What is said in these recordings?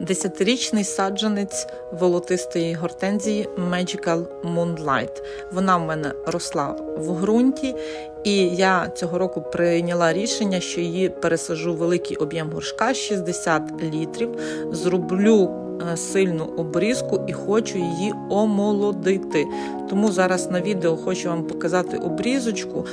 Десятирічний саджанець волотистої гортензії Magical Moonlight. Вона в мене росла в ґрунті, і я цього року прийняла рішення, що її пересажу в великий об'єм горшка 60 літрів. Зроблю е, сильну обрізку і хочу її омолодити. Тому зараз на відео хочу вам показати обрізочку.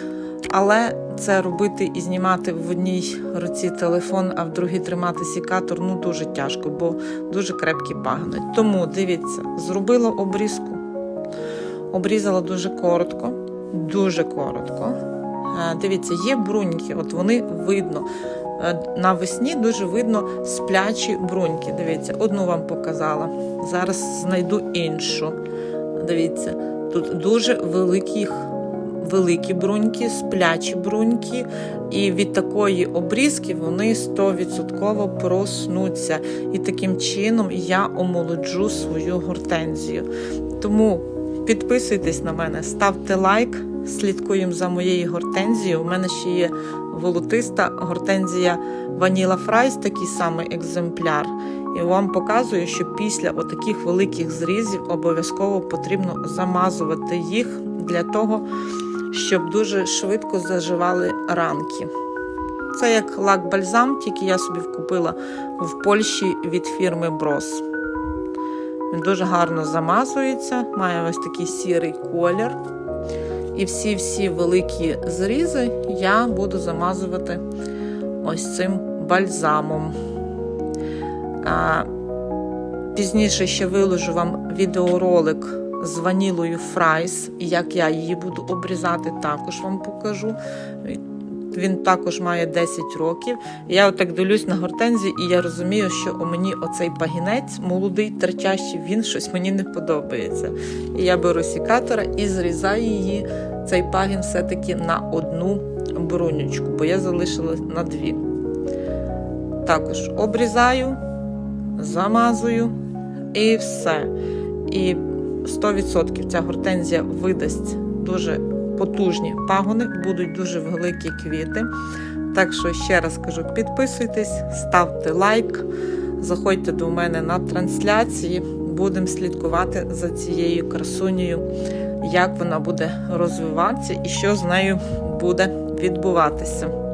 Але це робити і знімати в одній руці телефон, а в другій тримати сікатор ну дуже тяжко, бо дуже крепкі пагни. Тому дивіться, зробила обрізку. Обрізала дуже коротко, дуже коротко. Е, Дивіться, є бруньки, от вони видно. Е, Навесні дуже видно сплячі бруньки. Дивіться, одну вам показала. Зараз знайду іншу. Дивіться, тут дуже великих великі бруньки, сплячі бруньки, і від такої обрізки вони 100% проснуться. І таким чином я омолоджу свою гортензію. Тому підписуйтесь на мене, ставте лайк, слідкуємо за моєю гортензією. У мене ще є волотиста гортензія Vanilla Fries, такий самий екземпляр. І вам показую, що після отаких великих зрізів обов'язково потрібно замазувати їх для того, щоб дуже швидко заживали ранки. Це як лак бальзам, тільки я собі купила в Польщі від фірми Брос. Він дуже гарно замазується, має ось такий сірий колір. І всі-всі великі зрізи я буду замазувати ось цим бальзамом. А, Пізніше ще виложу вам відеоролик з ванілою фрайс, і як я її буду обрізати, також вам покажу. Він також має 10 років. Я отак дивлюсь на гортензії, і я розумію, що у мені оцей пагінець молодий, терчащий, він щось мені не подобається. І я беру сікатора і зрізаю її, цей пагін все-таки на одну брунючку, бо я залишила на дві. Також обрізаю, замазую і все. І 100% ця гортензія видасть дуже потужні пагони, будуть дуже великі квіти. Так що ще раз кажу: підписуйтесь, ставте лайк, заходьте до мене на трансляції. Будемо слідкувати за цією красунею, як вона буде розвиватися і що з нею буде відбуватися.